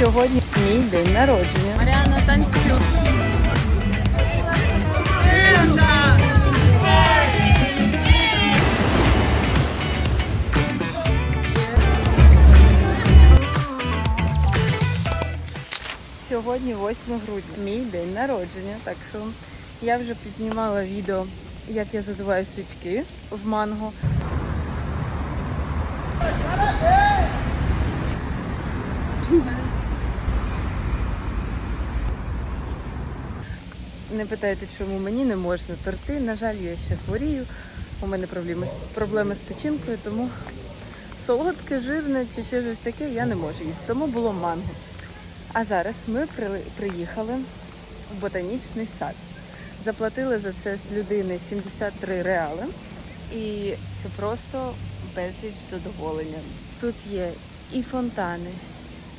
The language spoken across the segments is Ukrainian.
Сьогодні мій день народження. Маріана, танцюй. Сьогодні 8 грудня, мій день народження. Так що я вже знімала відео, як я задуваю свічки в манго. Не питайте, чому мені не можна торти. На жаль, я ще хворію. У мене проблеми проблеми з печінкою, тому солодке, жирне чи ще щось таке я не можу їсти. Тому було манго. А зараз ми приїхали в ботанічний сад. Заплатили за це з людини 73 реали. І це просто безліч задоволення. Тут є і фонтани,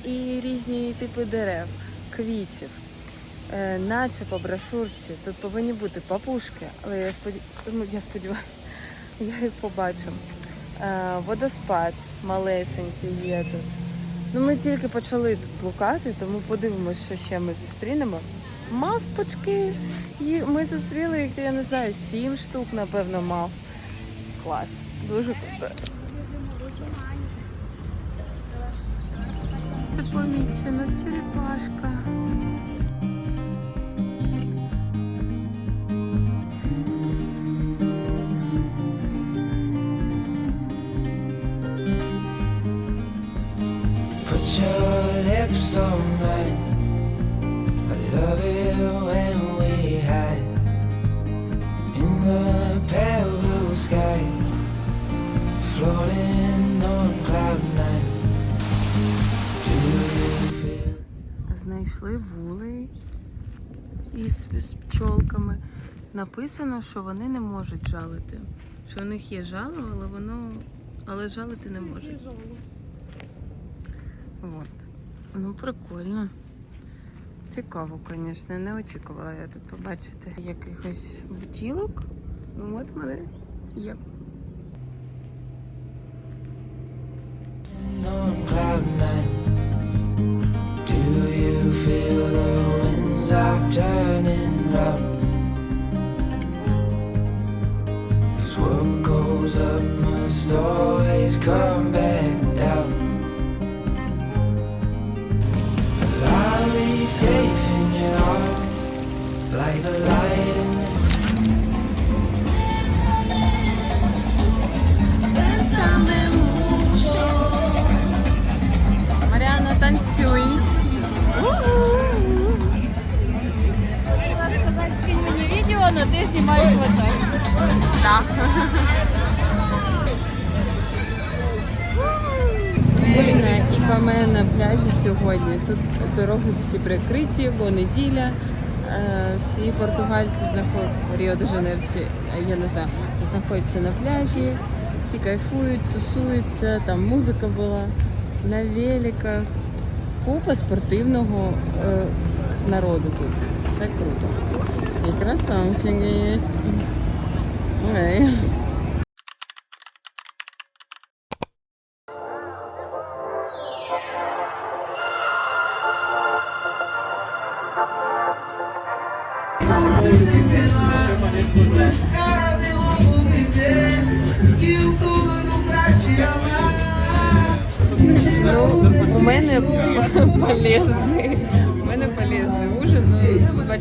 і різні типи дерев, квітів. Е, наче по брошурці тут повинні бути папушки, але я, споді... ну, я сподіваюся, я їх побачу. Е, водоспад малесенький є тут. Ну, ми тільки почали тут блукати, тому подивимося, що ще ми зустрінемо. Мавпочки. Їх- Ми зустріли їх, я не знаю, сім штук, напевно, мав. Клас. Дуже круто. Помічена черепашка. Lips mine. I love it when we hide in the pale blue sky, floating on cloud nine. Do you feel? Знайшли вули із, пчолками. Написано, що вони не можуть жалити. Що у них є жало, але воно але жалити не можуть. От. Ну, прикольно. Цікаво, звісно. Не очікувала я тут побачити якихось бутілок. Ну, от мене є. up must always come танцюй. ти знімаєш вот так. Так. Ми на пляжі сьогодні. Тут дороги всі прикриті, бо неділя. Е, Всі португальці знаходяться Ріо де Жанейрці, я не знаю, знаходяться на пляжі, всі кайфують, тусуються, там музика була на великах. Купа спортивного е, народу тут. Це круто. Якраз красавчики є.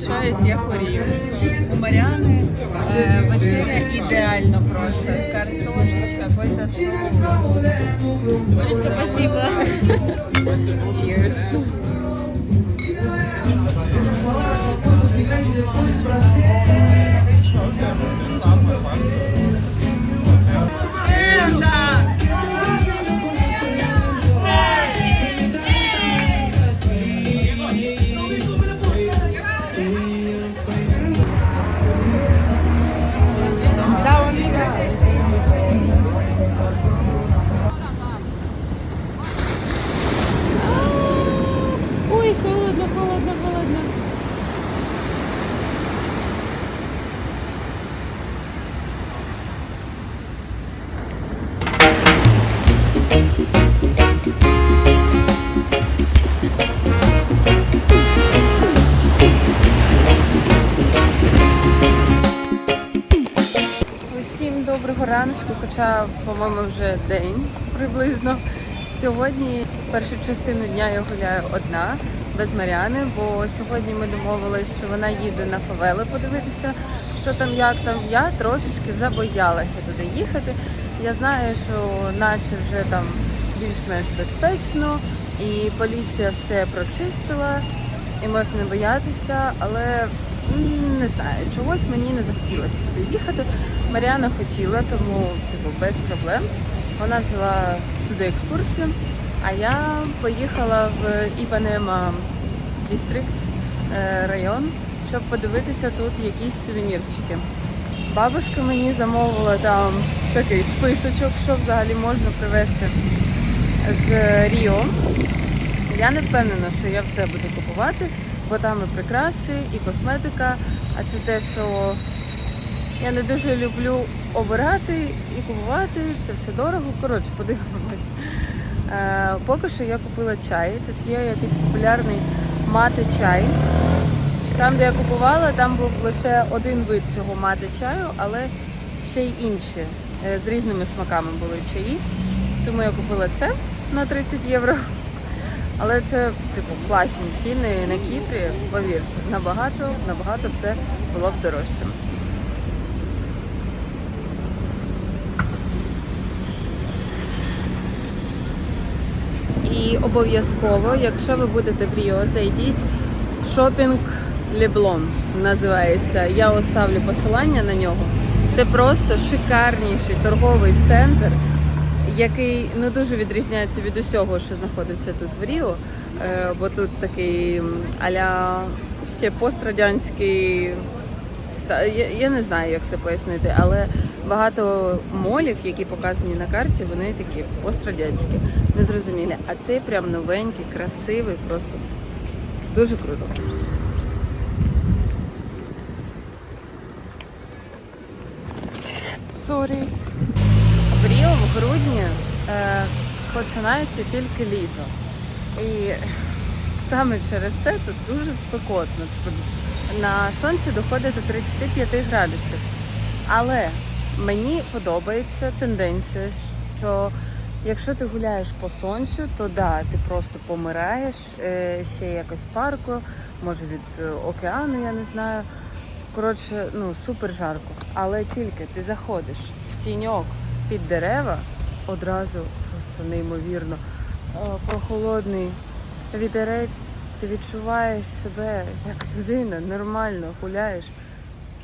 Ну я хворію. У Маріани е, вечеря ідеально просто. Картошка, какой-то соус. Олечка, спасибо. Cheers. Хоча, по-моєму, вже день приблизно. Сьогодні першу частину дня я гуляю одна, без Маріани, бо сьогодні ми домовились, що вона їде на фавели подивитися, що там, як там. Я трошечки забоялася туди їхати. Я знаю, що наче вже там більш-менш безпечно, і поліція все прочистила, і можна не боятися, але не знаю, чогось мені не захотілося туди їхати. Маріана хотіла, тому типу без проблем. Вона взяла туди екскурсію, а я поїхала в Іпанема Дістрикт е, район, щоб подивитися тут якісь сувенірчики. Бабушка мені замовила там такий списочок, що взагалі можна привезти з Ріо. Я не впевнена, що я все буду купувати, бо там і прикраси, і косметика. А це те, що я не дуже люблю обирати і купувати. Це все дорого. Коротше, подивимось. Е, поки що я купила чай. Тут є якийсь популярний мати чай. Там, де я купувала, там був лише один вид цього мати чаю, але ще й інші. Е, З різними смаками були чаї. Тому я купила це на 30 євро. Але це, типу, класні ціни на Кіпрі, повірте, набагато, набагато все було б дорожче. І обов'язково, якщо ви будете в Ріо, зайдіть в шопінг Леблон називається. Я оставлю посилання на нього. Це просто шикарніший торговий центр, який не дуже відрізняється від усього, що знаходиться тут в Ріо. Е, Бо тут такий аля ще пострадянський я, не знаю, як це пояснити, але багато молів, які показані на карті, вони такі пострадянські, незрозумілі. А цей прям новенький, красивий, просто дуже круто. Сорі. В грудні е, починається тільки літо. І саме через це тут дуже спекотно. Тобто на сонці доходить до 35 градусів. Але мені подобається тенденція, що якщо ти гуляєш по сонцю, то да, ти просто помираєш е, ще якось парку, може від е, океану, я не знаю. Коротше, ну супер жарко. Але тільки ти заходиш в тіньок під дерева, одразу просто неймовірно прохолодний вітерець, ти відчуваєш себе як людина, нормально гуляєш.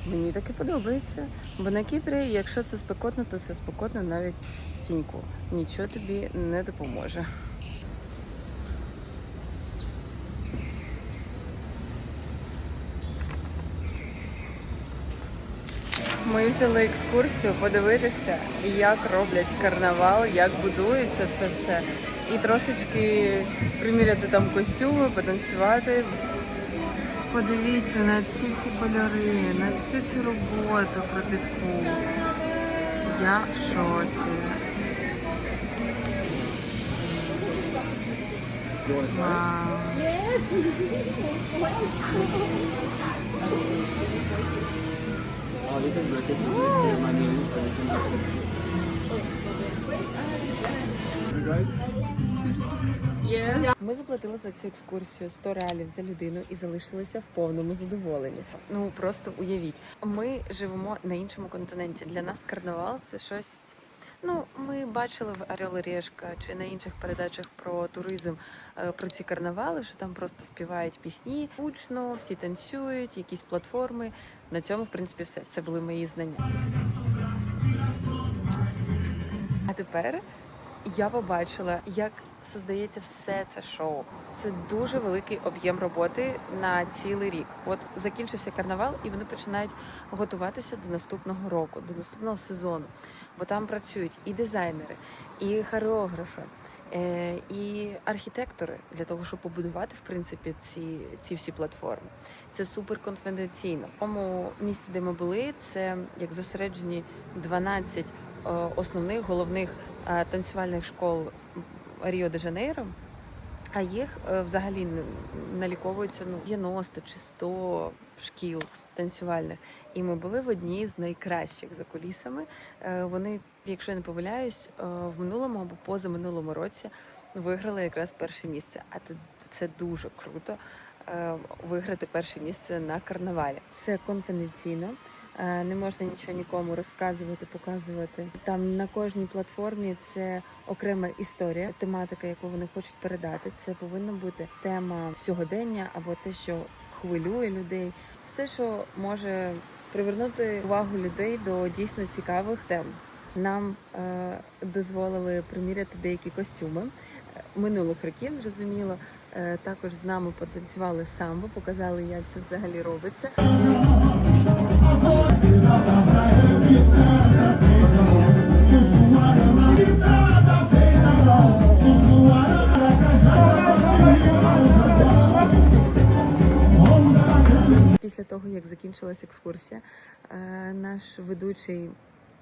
Мені таке подобається. Бо на Кіпрі, якщо це спекотно, то це спекотно навіть в тіньку. Нічого тобі не допоможе. Ми взяли екскурсію подивитися, як роблять карнавал, як будується це все. І трошечки приміряти там костюми, потанцювати. Подивіться на ці всі кольори, на всю цю роботу кропітку. Я в шоці. Вау. Ми заплатили за цю екскурсію 100 реалів за людину і залишилися в повному задоволенні. Ну просто уявіть, ми живемо на іншому континенті. Для нас карнавал це щось. Ну, ми бачили в Орел і Решка чи на інших передачах про туризм е, про ці карнавали, що там просто співають пісні, гучно, всі танцюють, якісь платформи. На цьому, в принципі, все. Це були мої знання. А тепер я побачила, як создається все це шоу. Це дуже великий об'єм роботи на цілий рік. От закінчився карнавал, і вони починають готуватися до наступного року, до наступного сезону. Бо там працюють і дизайнери, і хореографи, е, і архітектори для того, щоб побудувати в принципі ці, ці всі платформи. Це супер конфіденційно. Тому місці, де ми були, це як зосереджені 12 е, основних головних е, танцювальних школ Ріо де Жанейро. А їх е, взагалі наліковується ну 90 чи 100 шкіл танцювальних. І ми були в одній з найкращих за кулісами. Е, Вони, якщо я не помиляюсь, е, в минулому або позаминулому році виграли якраз перше місце. А це- дуже круто виграти перше місце на карнавалі. Все конфіденційно. Е, Не можна нічого нікому розказувати, показувати. Там на кожній платформі це окрема історія, тематика, яку вони хочуть передати. Це повинна бути тема сьогодення або те, що хвилює людей, все, що може привернути увагу людей до дійсно цікавих тем. Нам е, дозволили приміряти деякі костюми е, минулих років, зрозуміло. Е, також з нами потанцювали самбо, показали, як це взагалі робиться. Після того, як закінчилась екскурсія, е, наш ведучий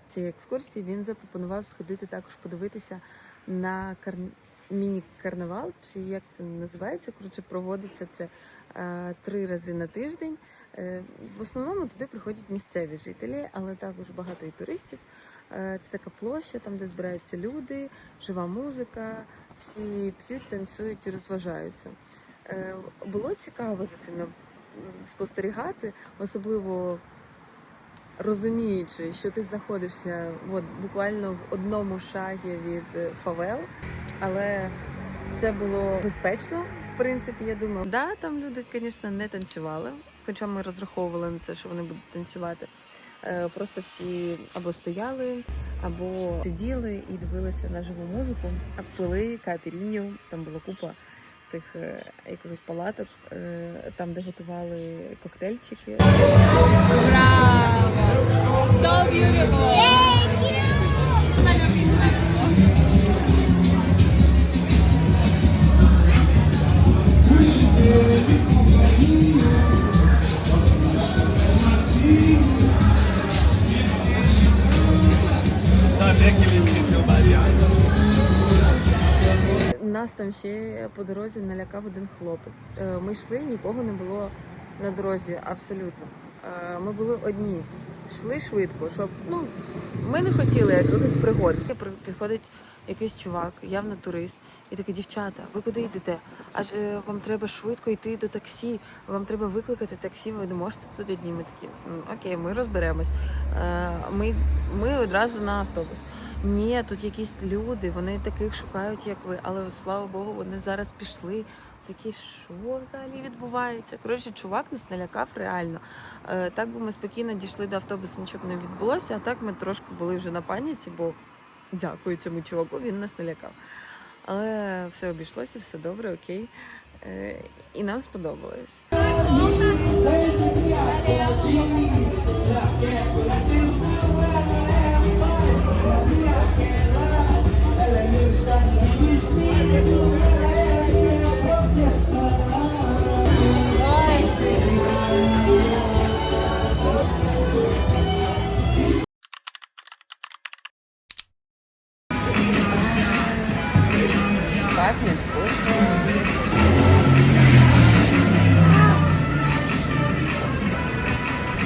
цієї екскурсії він запропонував сходити також подивитися на кар... міні-карнавал, чи як це називається. Коротше, проводиться це е, три рази на тиждень. Е, В основному туди приходять місцеві жителі, але також багато і туристів. Е, Це така площа, там, де збираються люди, жива музика, всі п'ють, танцюють і розважаються. Е, Було цікаво за цим спостерігати, особливо розуміючи, що ти знаходишся от, буквально в одному шагі від фавел, але все було безпечно, в принципі, я думаю. Да, там люди, звісно, не танцювали, хоча ми розраховували на це, що вони будуть танцювати. Е, Просто всі або стояли, або сиділи і дивилися на живу музику, а пили катерінів, там була купа цих е, якихось палаток, е, там, де готували коктейльчики. Браво! So beautiful! Нас там ще по дорозі налякав один хлопець. Е, Ми йшли, нікого не було на дорозі, абсолютно. Е, Ми були одні. Йшли швидко, щоб ну ми не хотіли якихось пригод. При- Підходить якийсь чувак, явно турист, і такий, дівчата, ви куди йдете? Аж е, вам треба швидко йти до таксі, вам треба викликати таксі, ви не можете тут одні. Ми такі, окей, ми розберемось. Е, Ми, ми одразу на автобус. Ні, тут якісь люди, вони таких шукають, як ви, але слава Богу, вони зараз пішли. Такі, що взагалі відбувається? Коротше, чувак нас налякав реально. Е, так би ми спокійно дійшли до автобусу, нічого б не відбулося, а так ми трошки були вже на паніці, бо дякую цьому чуваку, він нас налякав. Але все обійшлося, все добре, окей. Е, і нам сподобалось.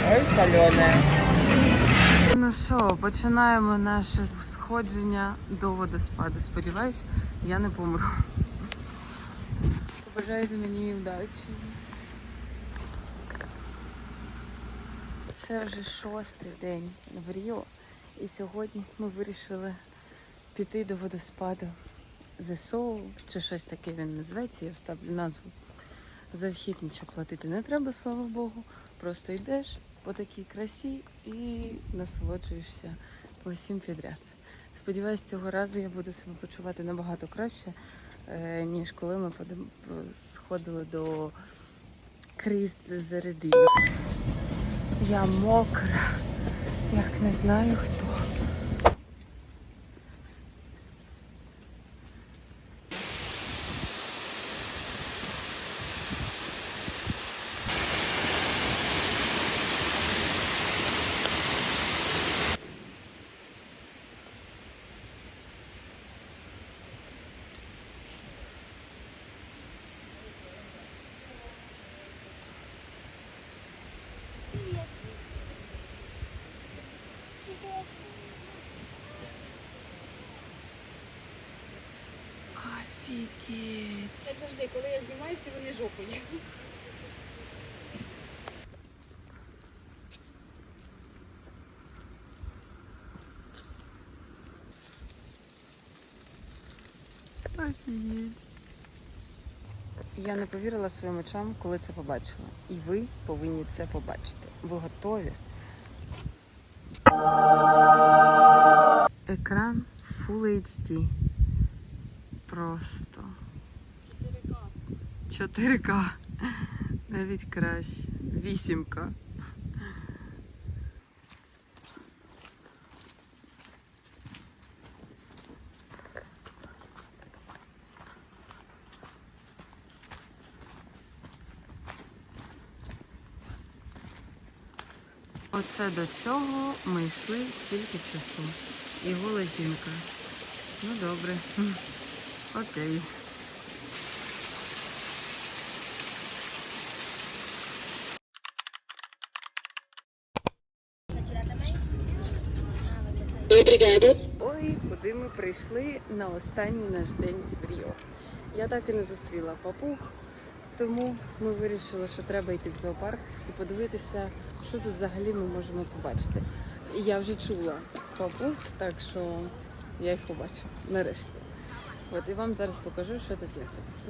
Ой, солене. Ну що, починаємо наше сходження до водоспаду. Сподіваюсь, я не помру. Побажайте мені вдачі. Це вже шостий день в Ріо. І сьогодні ми вирішили піти до водоспаду Soul, чи щось таке він називається, я вставлю назву. За вхід нічого платити не треба, слава Богу. Просто йдеш по такій красі і насолоджуєшся усім підряд. Сподіваюсь, цього разу я буду себе почувати набагато краще, е, ніж коли ми сходили до крізь Зарядів. Я мокра, як не знаю хто. Коли я знімаю, всі вони жопою. Я не повірила своїм очам, коли це побачила. І ви повинні це побачити. Ви готові? Екран Full HD. Просто 4К. Навіть краще. 8К. Оце до цього ми йшли стільки часу. І гола жінка. Ну добре. Хм. Окей. Ой, куди ми прийшли на останній наш день в Ріо. Я так і не зустріла папуг, тому ми вирішили, що треба йти в зоопарк і подивитися, що тут взагалі ми можемо побачити. І я вже чула папуг, так що я їх побачу нарешті. От і вам зараз покажу, що тут є.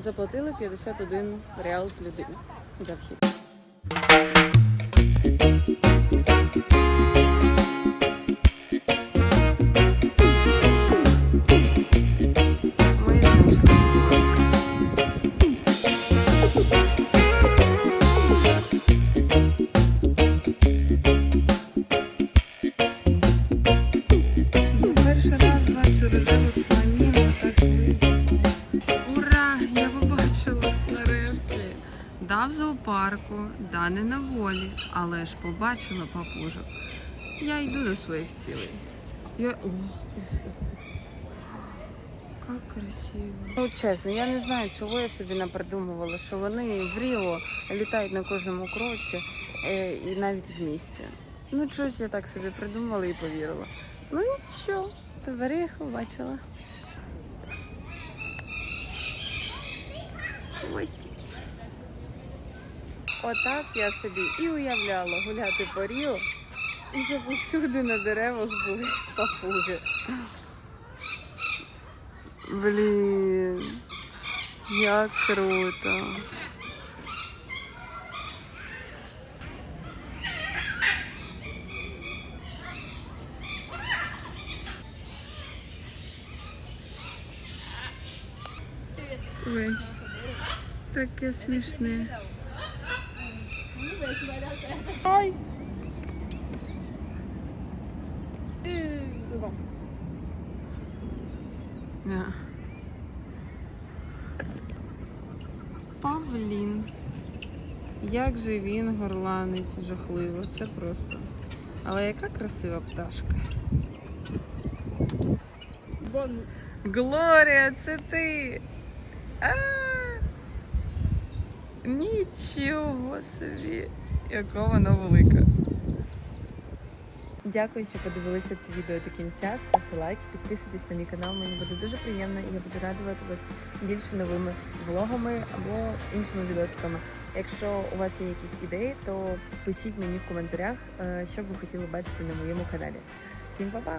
Заплатили 51 реал з людини за вхід. Але ж побачила папужок. Я йду до своїх цілей. Я... Ох, ох, ох. Як красиво. Ну, чесно, я не знаю, чого я собі напридумувала, що вони в Ріо літають на кожному кроці е, і навіть в місті. Ну, щось я так собі придумала і повірила. Ну і що? Тепер я їх побачила. Хвостики. Отак я собі і уявляла гуляти по Ріо, і щоб усюди на деревах були папуги. Блін, як круто. Ой, таке смішне. Ой. Да. Павлін. Як же він горланить жахливо, це просто. Але яка красива пташка. Глорія, це ти. А! Нічого собі, яка вона велика. Дякую, що подивилися це відео до кінця. Ставте лайк, підписуйтесь на мій канал. Мені буде дуже приємно і я буду радувати вас більше новими влогами або іншими відосиками. Якщо у вас є якісь ідеї, то пишіть мені в коментарях, е, що б ви хотіли бачити на моєму каналі. Всім па-па!